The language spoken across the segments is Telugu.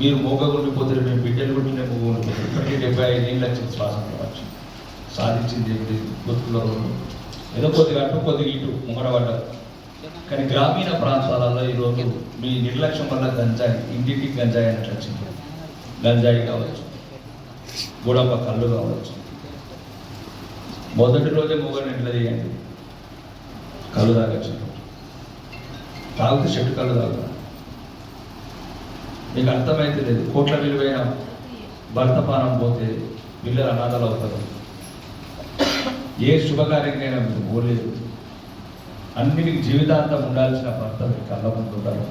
మీరు మోగగుండిపోతారు మేము బిడ్డలు కూడా మేము మోగగుండిపోతారు ఇప్పటికీ డెబ్బై ఐదు ఏళ్ళు వచ్చింది శ్వాసం వచ్చి సాధించింది ఏంటి బతుకులో ఏదో కొద్దిగా అటు కొద్దిగా ఇటు ముంగడబడ్డారు కానీ గ్రామీణ ప్రాంతాలలో ఈరోజు మీ నిర్లక్ష్యం వల్ల గంజాయి ఇంటికి గంజాయి అన్నట్లు వచ్చింది. గంజాయి కావచ్చు గూడప్ప కళ్ళు కావచ్చు. మొదటి రోజే మొగని ఎట్లా చేయండి కళ్ళు తాగచ్చు. తాగితే చెట్టు కళ్ళు తాగుతా మీకు అర్థమైతే లేదు. కోట్ల విలువైన భర్త పానం పోతే పిల్లలు అనాథలు అవుతారు. ఏ శుభకార్యంకైనా మీరు పోలేదు. అన్నిటికి జీవితాంతం ఉండాల్సిన భర్త మీరు కళ్ళ ముందుంటారు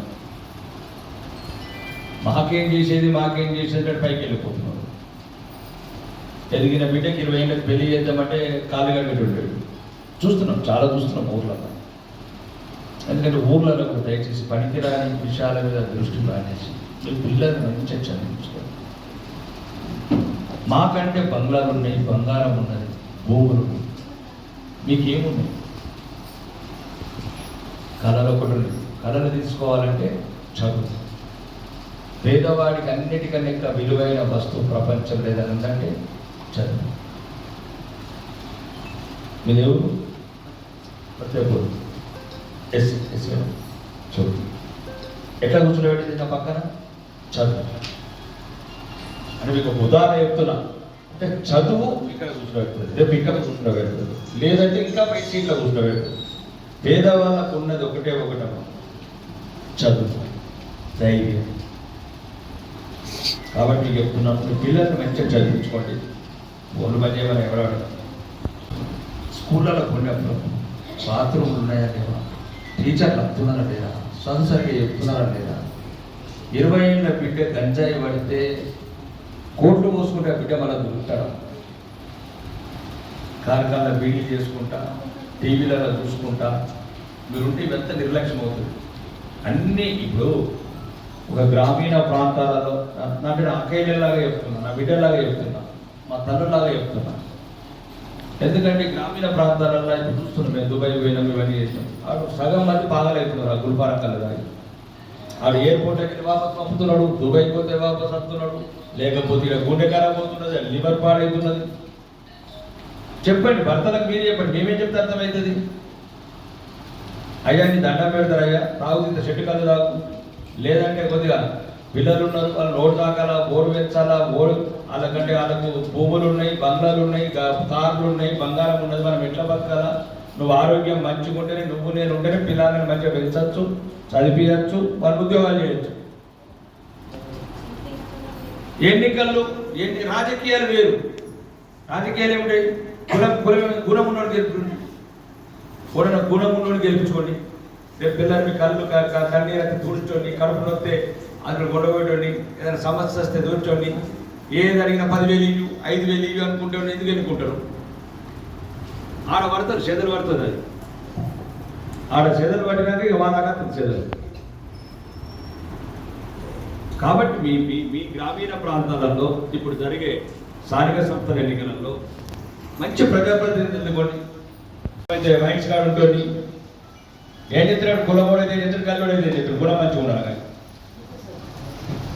మాకేం చేసేది మాకేం చేసేది అంటే పైకి వెళ్ళిపోతున్నారు. ఎదిగిన బిడ్డకి ఇరవై ఏళ్ళకి పెళ్ళి చేద్దామంటే కాలు కట్టేటోడు చూస్తున్నాం చాలా చూస్తున్నాం ఊర్లలో. ఎందుకంటే ఊర్లలో దయచేసి పనికిరాని విషయాల మీద దృష్టి రానేసి పిల్లల్ని మంచిగా చదివించుకోండి మాకంటే బంగ్లాలు ఉన్నాయి బంగారం ఉన్నది భూములు ఉన్నాయి. మీకేమున్నాయి? కళలు ఒకటి లేదు కళలు తీసుకోవాలంటే చదువు. పేదవాడికి అన్నిటికన్నా ఇంకా విలువైన వస్తువు ప్రపంచం లేదనంటే చదువు. మీ దేవుడు ప్రత్యేక ఎస్ ఎస్. చదువు. ఎట్లా కూర్చోబెట్టింది నా పక్కన? చదువు. అని మీకు ఒక ఉదాహరణ చెప్తున్నా. అంటే చదువు ఇక్కడ కూర్చోబెడుతుంది రేపు ఇక్కడ కూర్చోబెడుతుంది లేదంటే ఇంకా పై సీట్లో కూర్చోబెడుతుంది పేదవాళ్ళకు ఉన్నది ఒకటే ఒకటమ్మా. చదువు. ధైర్యం. కాబట్టి మీకు చెప్తున్నాను మీ పిల్లల్ని మంచిగా చదివించుకోండి. ఫోన్లు పని చేయమని ఎవరు అడగరు. స్కూళ్ళలో కొన్నప్పుడు బాత్రూమ్లు ఉన్నాయా లేవా? టీచర్లు వస్తున్నారా లేదా సంసరిగా చెప్తున్నారా లేదా? ఇరవై ఏళ్ళ బిడ్డ గంజాయి పడితే కోట్లు మోసుకుంటే ఆ బిడ్డ మళ్ళీ దొరుకుతాడు కార్ఖాన బీడీ చేసుకుంటా టీవీలలో చూసుకుంటా మీరుంటే ఇవంతా నిర్లక్ష్యం అవుతుంది. అన్నీ ఇప్పుడు ఒక గ్రామీణ ప్రాంతాలలో నా- నా బిడ్డ అక్కయ్యలాగా చెప్తున్నా నా బిడ్డలాగా చెప్తున్నా మా తల్లులాగా చెప్తున్నా. ఎందుకంటే గ్రామీణ ప్రాంతాలలో ఇప్పుడు చూస్తున్నాం మేము దుబాయ్ పోయినాం ఇవన్నీ చేసినాం ఆడు సగం మంది పాగలవుతున్నారు ఆ గుల్పారం కలదాగి ఆడు ఎయిర్పోర్ట్ దగ్గర వాపస్ పంపుతున్నాడు దుబాయ్ పోతే వాపస్ వస్తున్నాడు లేకపోతే ఇక్కడ గుండె ఖరాబ్ అవుతున్నది లివర్ పాడైతున్నది చెప్పండి భర్తలకు మీరు చెప్పండి మేమేం చెప్తే అర్థమవుతుంది? అయ్యా నీ దండం పెడతారు అయ్యా? తాగుతుంది చెట్టు కళ్ళు తాగు. లేదంటే కొద్దిగా పిల్లలు ఉన్నారు వాళ్ళు రోడ్డు తాకాలా బోర్డు పెంచాలా బోర్డు వాళ్ళకంటే వాళ్ళకు భూములు ఉన్నాయి బంగ్లాలు ఉన్నాయి కార్లు ఉన్నాయి బంగారం ఉన్నది మనం ఎట్లా బతకాలా? నువ్వు ఆరోగ్యం మంచిగా ఉంటేనే నువ్వు నేను ఉంటేనే పిల్లల్ని మంచిగా పెంచవచ్చు చదివించచ్చు వాళ్ళు ఉద్యోగాలు చేయొచ్చు. ఎన్నికల్లో ఎన్ని రాజకీయాలు వేరు. రాజకీయాలు ఏమిటి గుణం గుణం గుణం ఉన్నోడు గెలుపుకోండి. కూడా గుణం ఉన్నోడు గెలిపించుకోండి. రేపు పిల్లల్ని కళ్ళు క- కన్నీరు అయితే దూర్చోండి కడుపు నొస్తే అందులో గొడవపెట్టండి ఏదైనా సమస్య వస్తే దూర్చోండి. ఏది అడిగినా పదివేలు ఇవ్వు ఐదు వేలు ఇవ్వు అనుకుంటే ఎందుకు ఎన్నుకుంటారు? ఆడ పడతారు చెదలు పడుతుంది అది. ఆడ చెదలు పట్టినాక ఇక వాళ్ళ చెదలు కాబట్టి మీ మీ మీ గ్రామీణ ప్రాంతాలలో ఇప్పుడు జరిగే స్థానిక సంస్థల ఎన్నికలలో మంచి ప్రజాప్రతినిధులు కొన్ని అయితే మైండ్స్ కార్డు ఉంటుంది ఏం చెప్తున్నాడు కులం కూడా ఏం చెప్తాడు కళ్ళు కూడా ఏం చెప్తాడు కులం మంచిగా ఉండాలి కానీ.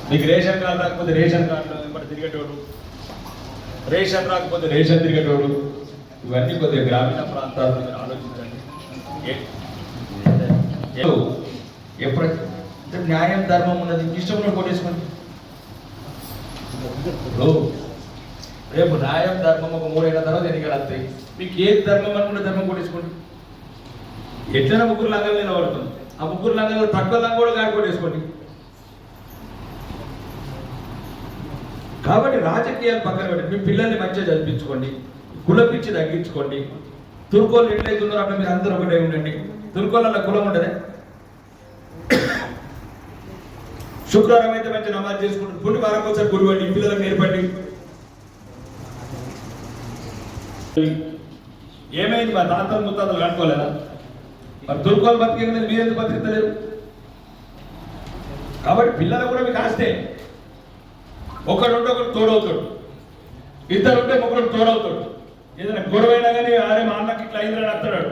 మీకు రేషన్ కార్డు రాకపోతే రేషన్ కార్డు ఇప్పుడు తిరిగేటోడు. రేషన్ రాకపోతే రేషన్ తిరిగేటోడు. ఇవన్నీ కొద్దిగా గ్రామీణ ప్రాంతాల్లో మీరు ఆలోచించండి. ఎప్పుడు ఎప్పుడైతే న్యాయం ధర్మం ఉన్నది ఇష్టంలో కొట్టేసుకోండి రేపు న్యాయం ధర్మం ఒక మూడైన తర్వాత ఎన్నికలు వస్తాయి మీకు ఏది ధర్మం అనుకుంటే ధర్మం కొట్టేసుకోండి ఎట్లైనా ముగ్గురు లంగాలు నిలబడుతుంది ఆ ముగ్గురు లంగలు తక్కువ లంగా కూడా గాడి కొట్టేసుకోండి కాబట్టి రాజకీయాలు పక్కన పెట్టి మీ పిల్లల్ని మంచిగా చదివించుకోండి. కులపిచ్చి తగ్గించుకోండి. తుర్కోళ్ళు ఎట్లయితున్నారో అట్లా మీరు అందరూ ఒకటే ఉండండి. తుర్కోళ్ళ కులం ఉండదే? శుక్రవారం అయితే మంచి నమాజ్ చేసుకుంటారు. పుట్టి వారం ఒకసారి గురువండి పిల్లలకు నేర్పండి. ఏమైంది మా తాతలు ముత్తాతలు కనుక్కోలేదా? మరి దుర్గోలు బతికే మీరెందుకు బతికితలేరు కాబట్టి పిల్లలు కూడా మీకు ఆస్తే. ఒకడు ఉంటే ఒకడు తోడవుతాడు. ఇద్దరు ఉంటే ఒకడు తోడవుతాడు. ఏదైనా గొడవ అయినా కానీ అరే మా అన్నకి ఇట్లా అయిందని అత్తడాడు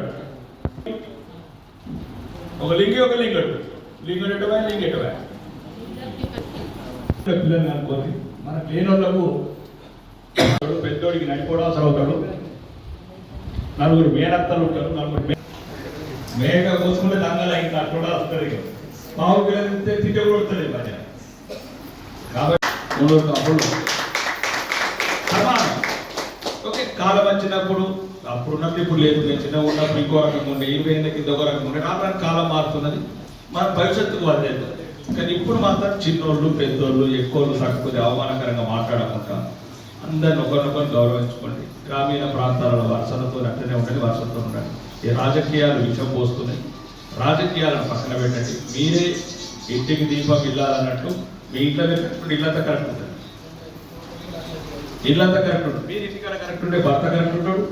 ఒక లింగి ఒక లింగడు. లింగడు ఎటువా లింగ ఎటువా పిల్లల్ని అనుకోని మన లేనోళ్ళకు పెద్దోడికి నడిపోవడం అవుతాడు. నలుగురు మేనత్తలు ఉంటారు నలుగురు మేక కోసుకుంటే దంగల ఇంకా అట్లా కూడా వస్తుంది. పావు పిల్లలు తిట్టే కూడా వస్తుంది కాబట్టి అప్పుడు సమానం ఓకే కాలం వచ్చినప్పుడు అప్పుడు ఉన్నప్పుడు ఇప్పుడు లేదు. నేను చిన్నగా ఉన్నప్పుడు ఇంకో రకంగా ఉండే ఇరవై ఏళ్ళ కింద ఒక రకంగా ఉండే. కాలానికి కాలం మారుతున్నది. మన భవిష్యత్తుకు వాళ్ళు కానీ ఇప్పుడు మాత్రం చిన్నోళ్ళు పెద్దోళ్ళు ఎక్కువ తక్కువ అవమానకరంగా మాట్లాడకుండా అందరిని ఒకరినొకరు గౌరవించుకోండి. గ్రామీణ ప్రాంతాలలో వర్షాలతో అట్లనే ఉండండి వర్షంతో ఉండండి ఈ రాజకీయాలు విషయం పోస్తున్నాయి. రాజకీయాలను పక్కన పెట్టండి. మీరే ఇంటికి దీపం ఇల్లాలన్నట్టు మీ ఇంట్లో పెట్టినప్పుడు ఇల్లంతా కరెక్ట్. ఇల్లంతా కరెక్ట్ ఉంటుంది మీరు ఇంటికాడ కరెక్ట్ ఉంటే భర్త కరెక్ట్ ఉంటాడు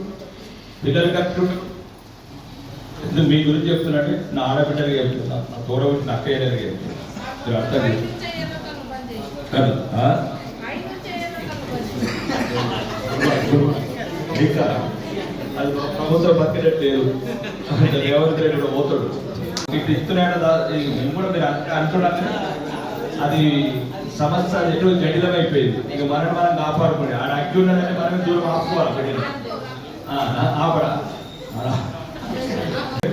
పిల్లలు కరెక్ట్ ఉంటాడు ఎందుకు మీ గురించి చెప్తున్నాంటే నా ఆడబిడ్డలు చెప్తున్నా నా తోడబుట్టిన అక్కయ్య చెప్తున్నా. మీరు అర్థం. కదా అది ప్రభుత్వం బతికేటట్టు లేదు. రేవంత్ రెడ్డి కూడా పోతాడు. ఇటు ఇస్తున్నాడు మేము కూడా మీరు అంట- అంటున్నారు? అది సమస్య ఎటు జటిలమైపోయింది ఇక మనం మనం కాపాడుకునే ఆడ అగ్గి ఉన్నదంటే మనమే దూరం ఆపుకోవాలి అక్కడ ఆపడా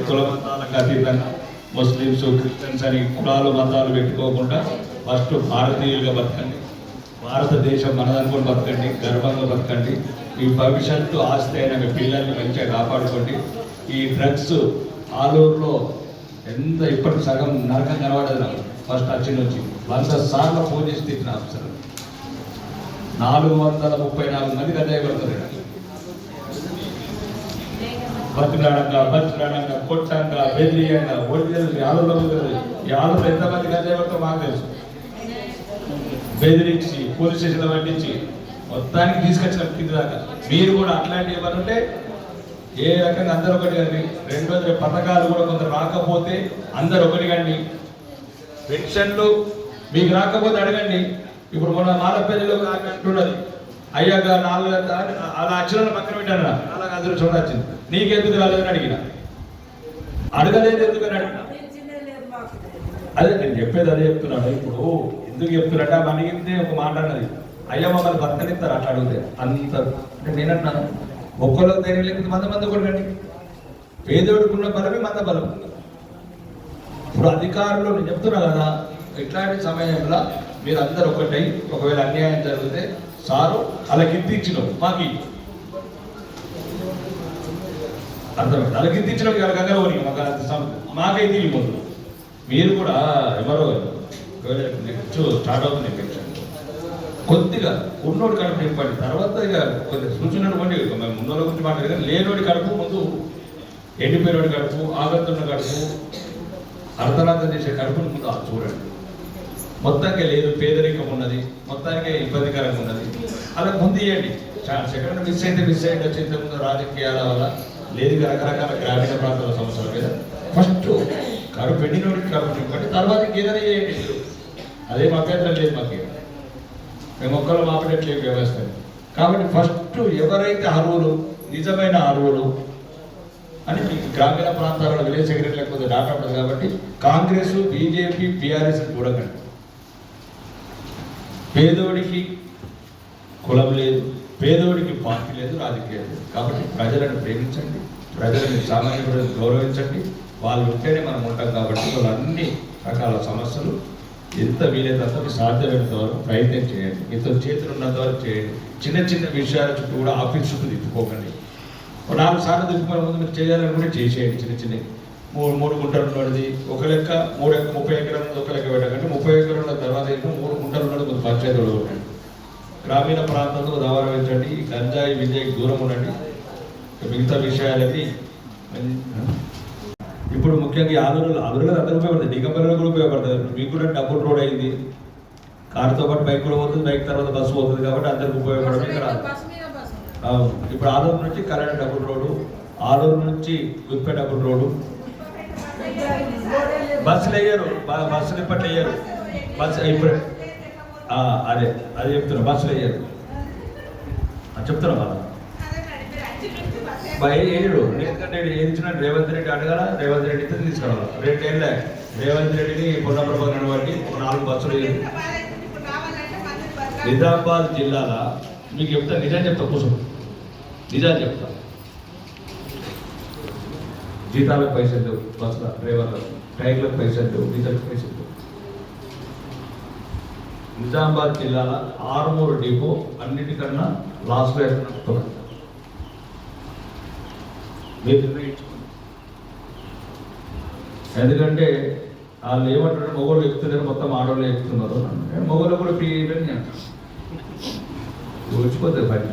కుల మతాలకు అతీతంగా ముస్లిమ్స్ క్రిస్టియన్స్ అని కులాలు మతాలు పెట్టుకోకుండా ఫస్ట్ భారతీయులుగా బతకండి. భారతదేశం మనదనుకుని బతకండి గర్వంగా బతకండి. మీ భవిష్యత్తు ఆస్తి అయిన మీ పిల్లల్ని మంచిగా కాపాడుకోండి. ఈ డ్రగ్స్ ఆలూరులో ఎంత ఇప్పటికి సగం నరకం కనబడదు నాకు. ఫస్ట్ వచ్చి వచ్చింది వంద సార్లు ఫోన్ చేసి తిట్టిన అవసరం. నాలుగు వందల ముప్పై నాలుగు మంది గడ్డ పడుతుంది. బతిలాడంగా బతిలాడంగా కొట్టంగా బెదిరియంగా ఒడిదలు యాదవులు యాదవులు ఎంతమంది గడ్డ పడుతుందో మాకు తెలుసు. బెదిరించి పోలీస్ స్టేషన్లో పట్టించి మొత్తానికి తీసుకొచ్చిన కింద దాకా. మీరు కూడా అట్లాంటివి ఏమైనా ఉంటే ఏ రకంగా అందరూ ఒకటి కండి రెండోది పథకాలు కూడా కొంత రాకపోతే అందరు ఒకటి కండి పెన్షన్లు మీకు రాకపోతే అడగండి. ఇప్పుడు మొన్న మాలపల్లిలో అంటున్నది. అయ్యాక నాలుగు అలా అక్షరాలు పక్కన పెట్టాను అలా అందరూ చూడొచ్చింది నీకెందుకు రాలేదని అడిగిన. అడగలేదు ఎందుకని అడిగిన. అదే నేను చెప్పేది అదే చెప్తున్నాను. ఇప్పుడు ఎందుకు చెప్తున్నట్ట మనకి ఒక మాట అన్నది. అయ్యా మమ్మల్ని బతకనిస్తారు అట్లా అడిగితే. అంత అంటే నేనంటున్నాను ఒక్కళ్ళకి ధైర్యం లేకపోతే మంద మంది కొడకండి పేదోడుకున్న బలమే మంద బలం. ఇప్పుడు అధికారులు నేను చెప్తున్నా కదా ఇట్లాంటి సమయంలో మీరు అందరు ఒకటై ఒకవేళ అన్యాయం జరిగితే సారు అలా గిద్దించడం మాకి. అర్థమైంది? అలా గిద్దించడం గంగలోని మాకు అంత సం- మాకైతే మీరు కూడా ఎవరో నెక్స్ట్ స్టార్ట్ అవుతుంది నెక్స్ట్ కొద్దిగా ఉన్నోడి కడుపు నింపండి. తర్వాత ఇక కొద్దిగా సూచనలు ఇవ్వండి. ఇక మేము ముందోళ్ళ గురించి మాట్లాడేది లేనోడి కడుపు ముందు ఎండిపోయినోడి కడుపు ఆగతున్న కడుపు అర్థనార్థం చేసే కడుపును ముందు చూడండి. మొత్తానికి లేదు పేదరికం ఉన్నది మొత్తానికి ఇబ్బందికరంగా ఉన్నది. అలా ముందు ఇవ్వండి చాలా సెకండ్ మిస్ అయితే మిస్ అయ్యింది వచ్చి ఇంతకుముందు రాజకీయాల వల్ల లేదు రకరకాల గ్రామీణ ప్రాంతాల సమస్యల మీద ఫస్ట్ కరు ఎండినోడికి కరు నింపండి తర్వాత ఇంకేదైనా చేయండి మీరు. అదే మా అభ్యంతరం లేదు మాకు మేము ఒక్కరు మాపడట్లేదు వ్యవస్థ కాబట్టి ఫస్ట్ ఎవరైతే అరువులు నిజమైన అరువులు అని మీకు గ్రామీణ ప్రాంతాలలో విలేజ్ సెక్రటరీ లేకపోతే డాక్టర్ ఉంటుంది కాబట్టి కాంగ్రెస్ బీజేపీ బీఆర్ఎస్ చూడకండి. పేదోడికి కులం లేదు పేదోడికి పార్టీ లేదు రాజకీయం లేదు. కాబట్టి ప్రజలను ప్రేమించండి ప్రజలని సామాన్య ప్రజలను గౌరవించండి. వాళ్ళు ఉంటేనే మనం ఉంటాం కాబట్టి వాళ్ళు అన్ని రకాల సమస్యలు ఎంత వీలైనంత సాధ్యమైనంత వరకు ప్రయత్నం చేయండి. మీతో చేతులు ఉన్నంత వరకు చేయండి. చిన్న చిన్న విషయాల చుట్టూ కూడా ఆఫీస్ చుట్టూ తిప్పుకోకండి. నాలుగు సార్లు తిప్పుకునే ముందు మీరు చేయాలని కూడా చేసేయండి చిన్న చిన్న. మూడు మూడు గుంటలు ఉన్నది ఒక లెక్క మూడు ఎక్క ముప్పై ఎకరాల ఒక లెక్క పెట్టకండి. ముప్పై ఎకరం ఉన్న తర్వాత మూడు గుంటలు కొంత పంచాయతీ ఉండండి గ్రామీణ ప్రాంతంలో గౌరవించండి గంజాయి విజయకి దూరం ఉండండి. మిగతా విషయాలకి ఇప్పుడు ముఖ్యంగా ఈ ఆలూరులో అందరూ ఉపయోగపడుతుంది డికంబర్లో కూడా ఉపయోగపడుతుంది మీకు కూడా డబుల్ రోడ్ అయింది. కారుతో పాటు బైక్ కూడా పోతుంది. బైక్ తర్వాత బస్సు పోతుంది కాబట్టి అందరికి ఉపయోగపడడం ఇక్కడ. ఇప్పుడు ఆలూరు నుంచి కరెంట్ డబుల్ రోడ్డు ఆలూరు నుంచి గుప్పే డబుల్ రోడ్డు బస్సులు వేయరు. బస్సులు ఇప్పట్లు వేయరు. బస్సు ఇప్పుడు అదే అదే చెప్తున్నా బస్సులు అయ్యారు ఆ, చెప్తున్నా బాగా ఏడు ఎందుకంటే ఏది ఇచ్చిన రేవంత్ రెడ్డి అడగాల రేవంత్ రెడ్డి ఇస్తే తీసుకురావాలి? రేపు ఏం లేదు రేవంత్ రెడ్డిని పునఃప్రభాకరణ బట్టి ఒక నాలుగు బస్సులు వేయండి. నిజామాబాద్ జిల్లాల మీకు చెప్తా నిజం చెప్తా కూర్చో నిజాలు చెప్తా. జీతాలకు పైసలు లేవు బస్సుల డ్రైవర్లకు. టైర్లకు పైసలు లేవు డీజిల్కి పైసలు నిజామాబాద్ జిల్లాల ఆరుమూరు డిపో అన్నిటికన్నా లాస్ వేర్ మీరు నిర్ణయించుకోండి. ఎందుకంటే వాళ్ళు ఏమంటారు మొగోళ్ళు ఎక్కుతున్నారు మొత్తం ఆడవాళ్ళు ఎక్కుతున్నారు. మొగోళ్ళు కూడా ఫ్రీ అని అంటారు వచ్చిపోతుంది బయట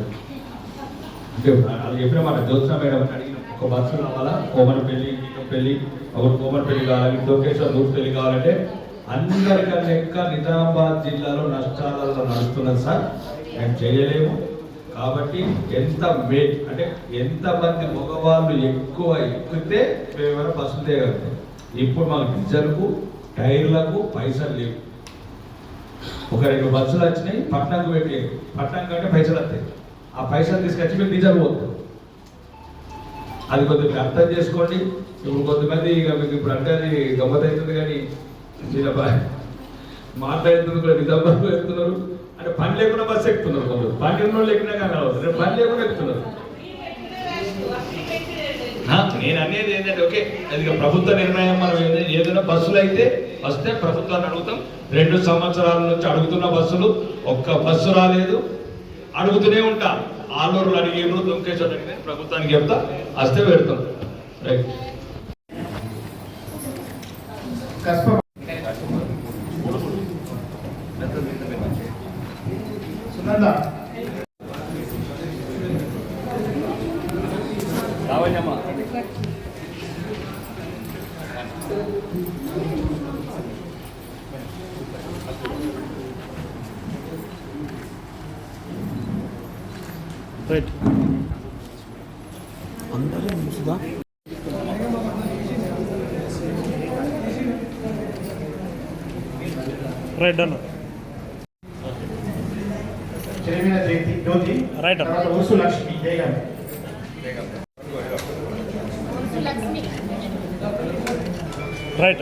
అంటే వాళ్ళు చెప్పిన మాట జ్యోత్సన మేడం అని అడిగిన ఒక బస్సు కావాలా కోమరపల్లి పెళ్ళి ఒకటి కోమరపల్లి కావాలి లోకేశ్వర్ దూర్ పెళ్ళి కావాలంటే అందరికన్నా ఎక్కువ నిజామాబాద్ జిల్లాలో నష్టాలలో నడుస్తున్నాం సార్. మేము చేయలేము. కాబట్టి ఎంత మే అంటే ఎంతమంది మగవాళ్ళు ఎక్కువ ఎక్కితే మేము ఏమైనా బస్సులు తీయగలుగుతాం ఇప్పుడు మాకు డీజిల్కు టైర్లకు పైసలు లేవు. ఒక రెండు బస్సులు వచ్చినాయి పట్టణంకు పెట్టి పట్టణం కంటే పైసలు వస్తాయి. ఆ పైసలు తీసుకొచ్చి మీరు డీజిల్ పోతుంది అది కొద్దిగా అర్థం చేసుకోండి. ఇప్పుడు కొంతమంది ఇక మీకు ఇప్పుడు అంటే అది గమ్మత్ అవుతుంది కానీ మాట్లాడుతుంది కూడా నిజామాబాద్ ఎక్కుతున్నారు అంటే పని లేకుండా బస్సు ఎక్కుతున్నారు కొందరు. పని ఉన్న వాళ్ళు ఎక్కినా కానీ రేపు పని లేకుండా ఎక్కుతున్నారు. నేను అనేది ఏంటంటే ఓకే అది ఇక ప్రభుత్వ నిర్ణయం మనం ఏదైనా ఏదైనా బస్సులు అయితే వస్తే ప్రభుత్వాన్ని అడుగుతాం. రెండు సంవత్సరాల నుంచి అడుగుతున్న బస్సులు ఒక్క బస్సు రాలేదు. అడుగుతూనే ఉంటా. ఆలూరులో అడిగేరు దుంకేశ్వర అడిగితే ప్రభుత్వానికి చెప్తా. వస్తే పెడతాం. రైట్. రైట్ రైట్ డన్ చెరిమిన జయంతి జ్యోతి రైట్. తర్వాత ఉరుసు లక్ష్మి జయగారు రైట్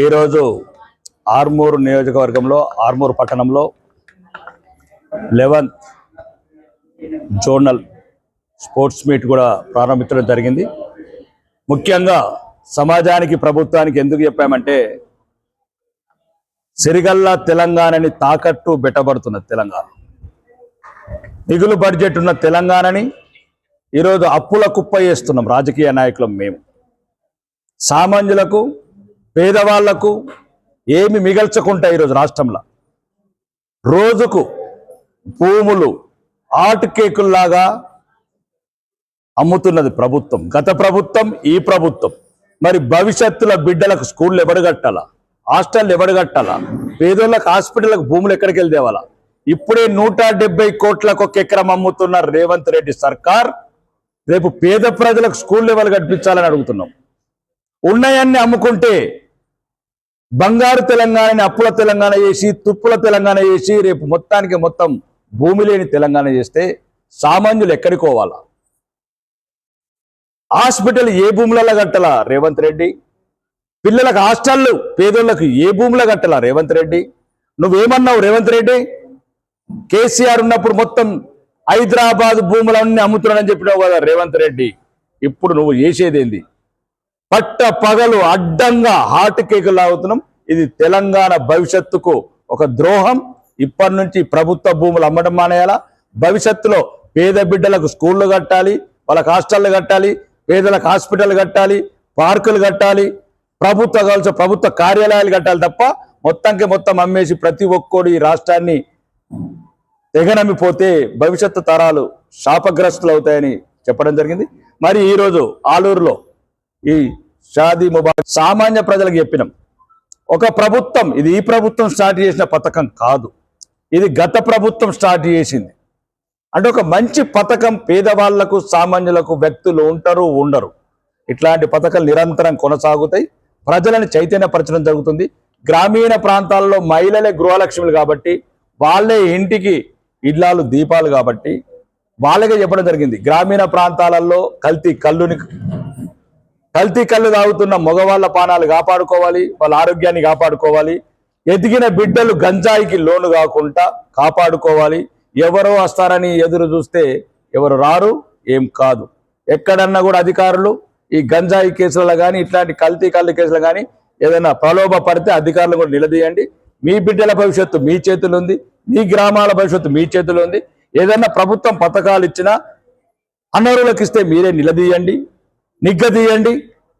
ఈరోజు ఆర్మూరు నియోజకవర్గంలో ఆర్మూరు పట్టణంలో లెవెన్త్ జోనల్ స్పోర్ట్స్ మీట్ కూడా ప్రారంభించడం జరిగింది. ముఖ్యంగా సమాజానికి ప్రభుత్వానికి ఎందుకు చెప్పామంటే సిరిగల్లా తెలంగాణని తాకట్టు పెట్టబడుతున్న తెలంగాణ. మిగులు బడ్జెట్ ఉన్న తెలంగాణని ఈరోజు అప్పుల కుప్ప చేస్తున్నాం రాజకీయ నాయకులం మేము. సామాన్యులకు పేదవాళ్ళకు ఏమి మిగల్చకుండా ఈరోజు రాష్ట్రంలో. రోజుకు భూములు ఆర్ట్ కేకుల్లాగా అమ్ముతున్నది ప్రభుత్వం. గత ప్రభుత్వం ఈ ప్రభుత్వం. మరి భవిష్యత్తులో బిడ్డలకు స్కూళ్ళు ఎవడు కట్టాలా? హాస్టల్ ఎవడు కట్టాలా? పేదోళ్ళకు హాస్పిటల్కి భూములు ఎక్కడికి వెళ్ళి తేవాలా? ఇప్పుడే నూట డెబ్బై కోట్లకు ఒక ఎకరం అమ్ముతున్న రేవంత్ రెడ్డి సర్కార్ రేపు పేద ప్రజలకు స్కూళ్ళు ఎవరు కట్టించాలని అడుగుతున్నాం. ఉన్నాయన్నీ అమ్ముకుంటే బంగారు తెలంగాణని అప్పుల తెలంగాణ చేసి తుప్పుల తెలంగాణ చేసి రేపు మొత్తానికి మొత్తం భూమి లేని తెలంగాణ చేస్తే సామాన్యులు ఎక్కడికి పోవాలా? హాస్పిటల్ ఏ భూములలో కట్టాలా రేవంత్ రెడ్డి? పిల్లలకు హాస్టళ్ళు పేదోళ్ళకు ఏ భూములో కట్టాలా రేవంత్ రెడ్డి? నువ్వేమన్నావు రేవంత్ రెడ్డి? కేసీఆర్ ఉన్నప్పుడు మొత్తం హైదరాబాద్ భూములన్నీ అమ్ముతున్నానని చెప్పినావు కదా రేవంత్ రెడ్డి. ఇప్పుడు నువ్వు చేసేదేంది? పట్ట పగలు అడ్డంగా హార్ట్ కేకులు అవుతున్నాం ఇది తెలంగాణ భవిష్యత్తుకు ఒక ద్రోహం. ఇప్పటి నుంచి ప్రభుత్వ భూములు అమ్మడం మానేయాలా? భవిష్యత్తులో పేద బిడ్డలకు స్కూళ్ళు కట్టాలి వాళ్ళకి హాస్టళ్ళు కట్టాలి పేదలకు హాస్పిటల్ కట్టాలి పార్కులు కట్టాలి. ప్రభుత్వ కావాల్సిన ప్రభుత్వ కార్యాలయాలు కట్టాలి తప్ప మొత్తంకి మొత్తం అమ్మేసి ప్రతి ఒక్కడు ఈ రాష్ట్రాన్ని తెగనమ్మిపోతే భవిష్యత్తు తరాలు శాపగ్రస్తులు అవుతాయని చెప్పడం జరిగింది. మరి ఈరోజు ఆలూరులో ఈ షాదీ ముబారక్ సామాన్య ప్రజలకు చెప్పినాం. ఒక ప్రభుత్వం ఇది ఈ ప్రభుత్వం స్టార్ట్ చేసిన పథకం కాదు. ఇది గత ప్రభుత్వం స్టార్ట్ చేసింది. అంటే ఒక మంచి పథకం పేదవాళ్ళకు సామాన్యులకు వ్యక్తులు ఉంటారు ఉండరు. ఇట్లాంటి పథకాలు నిరంతరం కొనసాగుతాయి. ప్రజలను చైతన్యపరచడం జరుగుతుంది. గ్రామీణ ప్రాంతాల్లో మహిళలే గృహలక్ష్ములు కాబట్టి వాళ్ళే ఇంటికి ఇళ్ళాలు దీపాలు కాబట్టి వాళ్ళకే చెప్పడం జరిగింది. గ్రామీణ ప్రాంతాలలో కల్తీ కళ్ళుని కల్తీ కళ్ళు తాగుతున్న మగవాళ్ళ పానాలు కాపాడుకోవాలి వాళ్ళ ఆరోగ్యాన్ని కాపాడుకోవాలి. ఎదిగిన బిడ్డలు గంజాయికి లోను కాకుండా కాపాడుకోవాలి. ఎవరో వస్తారని ఎదురు చూస్తే ఎవరు రారు ఏం కాదు. ఎక్కడన్నా కూడా అధికారులు ఈ గంజాయి కేసులలో కానీ ఇట్లాంటి కల్తీ కళ్ళు కేసులు కానీ ఏదైనా ప్రలోభ పడితే అధికారులు కూడా నిలదీయండి. మీ బిడ్డల భవిష్యత్తు మీ చేతులు ఉంది మీ గ్రామాల భవిష్యత్తు మీ చేతులు ఉంది. ఏదైనా ప్రభుత్వం పథకాలు ఇచ్చినా అనర్హులకు ఇస్తే మీరే నిలదీయండి. నిగ్గదీయండి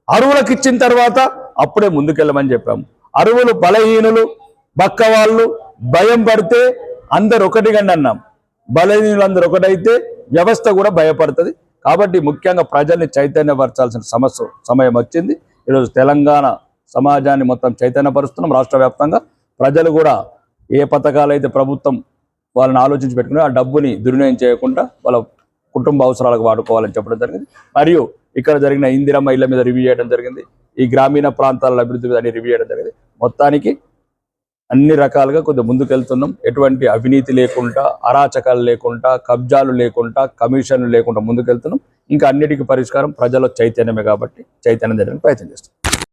అరువులకు ఇచ్చిన తర్వాత అప్పుడే ముందుకెళ్ళమని చెప్పాము. అరువులు బలహీనులు బక్క వాళ్ళు భయం పడితే అందరు ఒకటిగండి అన్నాం. బలహీనులు అందరు ఒకటైతే వ్యవస్థ కూడా భయపడుతుంది. కాబట్టి ముఖ్యంగా ప్రజల్ని చైతన్యపరచాల్సిన సమస్య సమయం వచ్చింది. ఈరోజు తెలంగాణ సమాజాన్ని మొత్తం చైతన్యపరుస్తున్నాం రాష్ట్ర వ్యాప్తంగా. ప్రజలు కూడా ఏ పథకాలు అయితే ప్రభుత్వం వాళ్ళని ఆలోచించి పెట్టుకుని ఆ డబ్బుని దుర్వినియోగం చేయకుండా వాళ్ళ కుటుంబ అవసరాలకు వాడుకోవాలని చెప్పడం జరిగింది. మరియు ఇక్కడ జరిగిన ఇందిరమ్మ ఇళ్ళ మీద రివ్యూ చేయడం జరిగింది. ఈ గ్రామీణ ప్రాంతాల అభివృద్ధి మీద రివ్యూ చేయడం జరిగింది. మొత్తానికి అన్ని రకాలుగా కొద్దిగా ముందుకెళ్తున్నాం. ఎటువంటి అవినీతి లేకుండా అరాచకాలు లేకుండా కబ్జాలు లేకుండా కమిషన్లు లేకుండా ముందుకెళ్తున్నాం. ఇంకా అన్నిటికీ పరిష్కారం ప్రజల చైతన్యమే కాబట్టి చైతన్యం చేయడానికి ప్రయత్నం చేస్తాం